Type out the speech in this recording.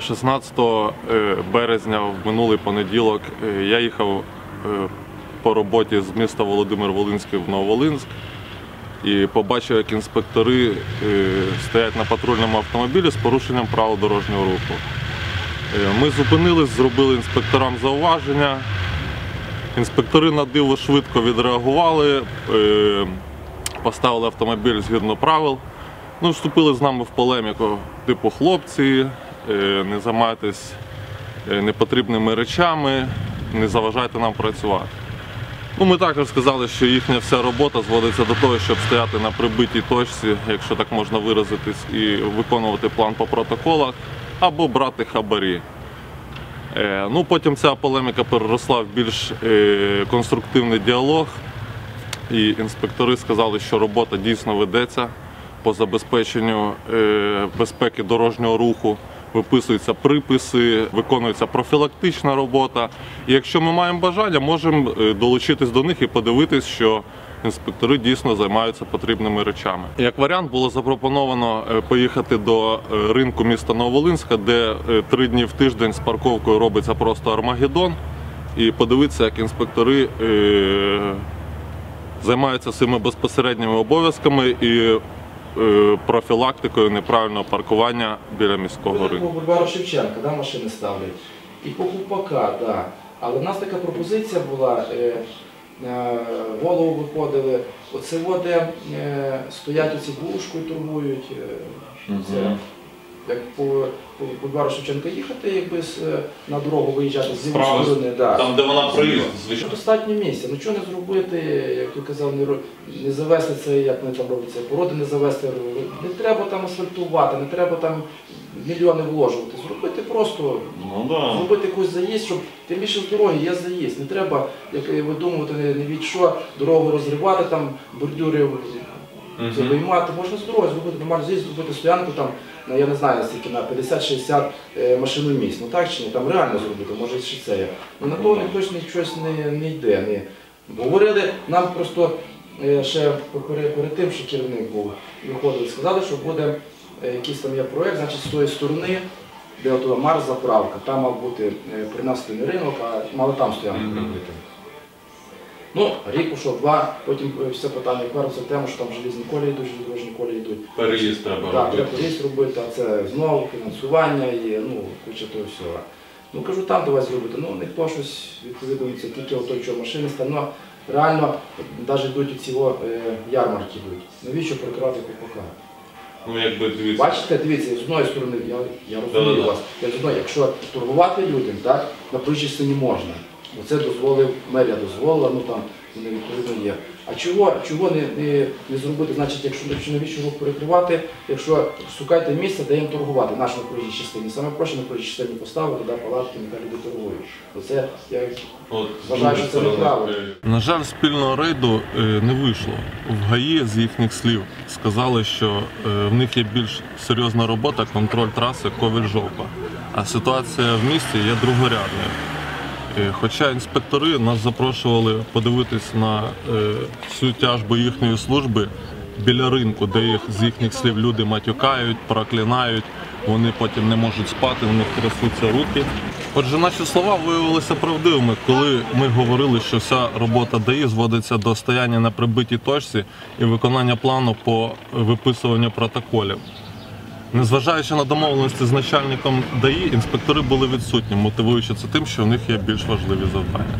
16 е, березня в минулий понеділок е, я їхав е, по роботі з міста Володимир Волинський в Нововолинськ і побачив, як інспектори стоять на патрульному автомобілі з порушенням правил дорожнього руху. Ми зупинились, зробили інспекторам зауваження. Інспектори на диво швидко відреагували, поставили автомобіль згідно правил. Ну, вступили з нами в полеміку, типу хлопці, не займайтесь е, непотрібними речами, не заважайте нам працювати. Ну, ми також сказали, що їхня вся робота зводиться до того, щоб стояти на прибитій точці, якщо так можна виразитись, і виконувати план по протоколах, або брати хабарі. Е, Ну, потім ця полеміка переросла в більш е, конструктивний діалог, і інспектори сказали, що робота дійсно ведеться по забезпеченню е, безпеки дорожнього руху. Виписуються приписи, виконується профілактична робота. І якщо ми маємо бажання, можемо е, долучитись до них і подивитись, що інспектори дійсно займаються потрібними речами. Як варіант було запропоновано е, поїхати до е, ринку міста Нововолинська, де три дні в тиждень з парковкою робиться просто армагеддон, і подивитися, як інспектори займаються цими безпосередніми обов'язками і профілактикою неправильного паркування біля міського ринку. По бульвару Шевченка, да, машини ставлять. І по Купака, да. Але в нас така пропозиція була, е, е, голову виходили, оце води де е, стоять оці булушкою торгують. Е, це, як по, бульвару Шевченка їхати, якби з, е, на дорогу виїжджати з Справа, сторони. Да. Там, де вона проїзд, звичайно. Достатньо місця. Ну чого не зробити, як ти казав, не, не завести це, як вони там роблять це, породи не завести. Не треба там асфальтувати, не треба там мільйони вложувати. Зробити просто, Ну да. зробити якийсь заїзд, щоб тим більше з дороги є заїзд. Не треба, як видумувати не, не від що, дорогу розривати, там бордюри це виймати. Можна з дороги зробити нормально заїзд, зробити стоянку там, на, я не знаю, скільки на 50-60 е, машиномісць. Ну так чи ні, там реально зробити, може ще це є. Ну на ніхто ж щось не, не йде. Не. Говорили, нам просто е, ще перед, тим, що керівник був, виходили, сказали, що буде е, якийсь там є проєкт, значить з тої сторони, де от Марс заправка, там мав бути е, принаслений ринок, а мали там стоянку робити. Ну, рік пішов, два, потім е, все питання вперся в тему, що там желізні колії йдуть, железнодорожні колії йдуть. Переїзд треба Так, робити. треба рейс робити, а це знову фінансування і ну, куча того всього. Ну кажу, там давай зробити. Ну ніхто щось відповідно це тільки ото, що машини стане. Ну, реально навіть йдуть ці о, е, ярмарки йдуть. Навіщо прикривати купака? Ну якби дивіться. Бачите, дивіться, з одної сторони, я, я розумію Да-да-да. вас. Я з одної, якщо торгувати людям, так, на проїжджій частині можна. Бо це дозволив, мерія дозволила, ну там вони відповідно є. А чого, чого не, не, не зробити, значить, якщо, навіщо рух перекривати, якщо шукайте місце, де їм торгувати, наш на проїжджій частині. Саме проще на проїжджій частині поставили, да, палатки, нехай люди торгують. Оце я Вважаю, що це неправильно. На жаль, спільного рейду е, не вийшло. В ГАІ з їхніх слів сказали, що е, в них є більш серйозна робота, контроль траси Ковель-Жовпа. А ситуація в місті є другорядною. Е, Хоча інспектори нас запрошували подивитись на е, всю тяжбу їхньої служби біля ринку, де їх з їхніх слів люди матюкають, проклинають, вони потім не можуть спати, у них трясуться руки. Отже, наші слова виявилися правдивими, коли ми говорили, що вся робота ДАІ зводиться до стояння на прибитій точці і виконання плану по виписуванню протоколів. Незважаючи на домовленості з начальником ДАІ, інспектори були відсутні, мотивуючи це тим, що у них є більш важливі завдання.